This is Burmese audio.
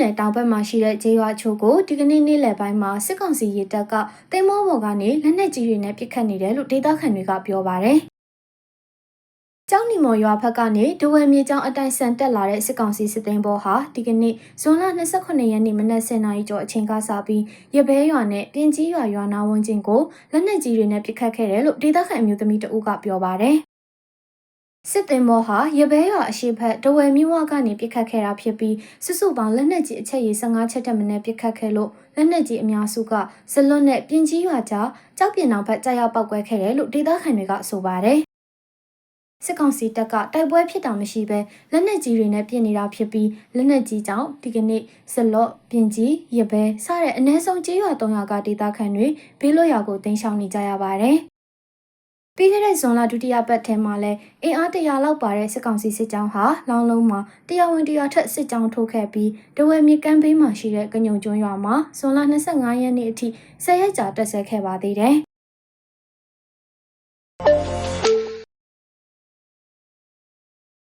နယ်တောင်ဘက်မှာရှိတဲ့ဂျေးရွာချို့ကိုဒီကနေ့နေ့လယ်ပိုင်းမှာစစ်ကောင်စီရေတပ်ကတိမ်မောပေါ်ကနေလက်နက်ကြီးတွေနဲ့ပစ်ခတ်နေတယ်လို့ဒေသခံတွေကပြောပါတယ်။ကျောင်းနီမော်ရွာဘက်ကနေဒဝဲမြေကျောင်းအတိုင်းဆန်တက်လာတဲ့စစ်ကောင်စီစစ်သိမ်းဘောဟာဒီကနေ့ဇွန်လ28ရက်နေ့မနက်10:00နာရီကျော်အချိန်ကစပြီးရဘဲရွာနဲ့ပြင်ကြီးရွာရွာနာဝန်းကျင်ကိုလက်နက်ကြီးတွေနဲ့ပစ်ခတ်ခဲ့တယ်လို့ဒေသခံအမျိုးသမီးတဦးကပြောပါတယ်။ စစ်တင်မောဟာရဘဲရွာအရှိဖက်ဒဝဲမြို့ဝကနေပစ်ခတ်ခဲ့တာဖြစ်ပြီးစုစုပေါင်းလက်နက်ကြီးအချက်ရည်15ချက်တက်မနဲ့ပစ်ခတ်ခဲ့လို့လက်နက်ကြီးအများစုကဇလွတ်နဲ့ပြင်ကြီးရွာကြားကြောက်ပြင်အောင်ဘက်ကြာရောက်ပောက်ကွဲခဲ့တယ်လို့ဒေသခံတွေကဆိုပါတယ်။စစ်ကောင်စီတပ်ကတိုက်ပွဲဖြစ်တာမရှိဘဲလက်နက်ကြီးတွေနဲ့ပြင်နေတာဖြစ်ပြီးလက်နက်ကြီးကြောင့်ဒီကနေ့ဇလော့ပြင်ကြီးရဘဲစတဲ့အ ਨੇ ဆုံးကျေးရွာ300ကဒေသခံတွေဘေးလွတ်ရာကိုတင်ရှောင်နေကြရပါတယ်။ ပြီးခဲ့တဲ့ဇွန်လဒုတိယပတ်ထဲမှာလဲအင်အားတရာလောက်ပါတဲ့စစ်ကောင်စီစစ်ကြောင်းဟာလောင်းလုံးမှာတရားဝင်တရားထက်စစ်ကြောင်းထိုးခဲ့ပြီးဒဝဲမြေကမ်းဘေးမှာရှိတဲ့ကညုံကျွန်းရွာမှာဇွန်လ25ရက်နေ့အထိဆယ်ရက်ကြာတက်ဆက်ခဲ့ပါသေးတယ်။